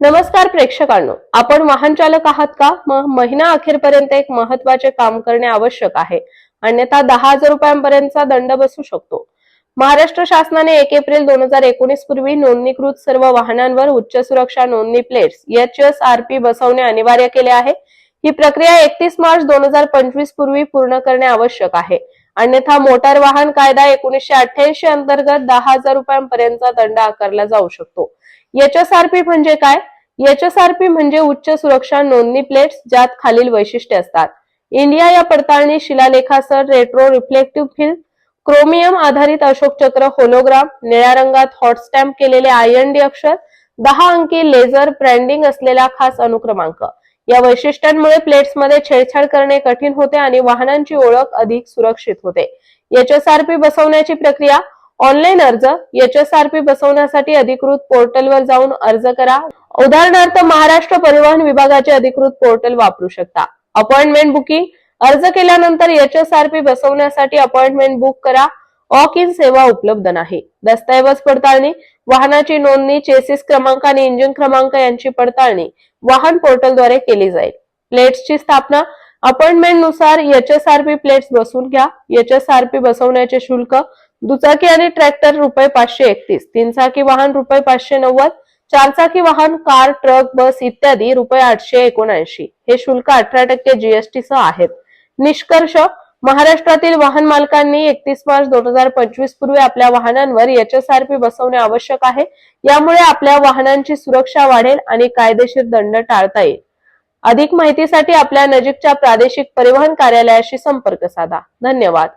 नमस्कार प्रेक्षकांनो. आपण वाहन चालक आहात का? मग महिना अखेरपर्यंत एक महत्त्वाचे काम करणे आवश्यक आहे. अन्यथा दहा हजार रुपयांपर्यंतचा दंड बसू शकतो. महाराष्ट्र शासनाने एक एप्रिल दोन हजार एकोणीस पूर्वी नोंदणीकृत सर्व वाहनांवर उच्च सुरक्षा नोंदणी plates H S R P बसवणे अनिवार्य केले आहे. ही प्रक्रिया एकतीस मार्च दोन हजार पंचवीस पूर्वी पूर्ण करणे आवश्यक आहे. अन्यथा मोटार वाहन कायदा एकोणीसशे अठ्ठ्याऐंशी अंतर्गत दहा हजार रुपयांपर्यंतचा दंड आकारला जाऊ शकतो. एचएसआरपी म्हणजे काय? एचएसआरपी म्हणजे उच्च सुरक्षा नोंदणी प्लेट्स ज्यात खालील वैशिष्ट्ये असतात. इंडिया या पडताळणी शिलालेखासह रेट्रो रिफ्लेक्टिव्ह फिल्म क्रोमियम आधारित अशोक चक्र होलोग्राम निळ्या रंगात हॉट स्टॅम्प केलेले आय एन डी अक्षर दहा अंकी लेझर ब्रँडिंग असलेला खास अनुक्रमांक. या वैशिष्ट्यांमुळे प्लेट्समध्ये छेडछाड करणे कठीण होते आणि वाहनांची ओळख अधिक सुरक्षित होते. एचएसआरपी बसवण्याची प्रक्रिया ऑनलाईन अर्ज एचएसआरपी बसवण्यासाठी अधिकृत पोर्टलवर जाऊन अर्ज करा. उदाहरणार्थ महाराष्ट्र परिवहन विभागाचे अधिकृत पोर्टल वापरू शकता. अपॉइंटमेंट बुकिंग अर्ज केल्यानंतर एचएसआरपी बसवण्यासाठी अपॉइंटमेंट बुक करा. ऑक इन सेवा उपलब्ध नाही. दस्तऐवज पडताळणी वाहनाची नोंदणी चेसिस क्रमांक आणि इंजिन क्रमांक यांची पडताळणी वाहन पोर्टलद्वारे केली जाईल. प्लेट्सची स्थापना अपॉइंटमेंटनुसार एचएसआरपी प्लेट्स बसवून घ्या. एचएसआरपी बसवण्याचे शुल्क दुचाकी आणि ट्रॅक्टर रुपये पाचशे एकतीस तीनचाकी वाहन रुपये पाचशे नव्वद चारचाकी वाहन कार ट्रक बस इत्यादी रुपये आठशे एकोणऐंशी. हे शुल्क अठरा टक्के जीएसटी सह आहेत. निष्कर्ष महाराष्ट्रातील वाहन मालकांनी एकतीस मार्च दोन हजार पंचवीस पूर्वी आपल्या वाहनांवर एचएसआरपी बसवणे आवश्यक आहे. यामुळे आपल्या वाहनांची सुरक्षा वाढेल आणि कायदेशीर दंड टाळता येईल. अधिक माहितीसाठी आपल्या नजीकच्या प्रादेशिक परिवहन कार्यालयाशी संपर्क साधा. धन्यवाद.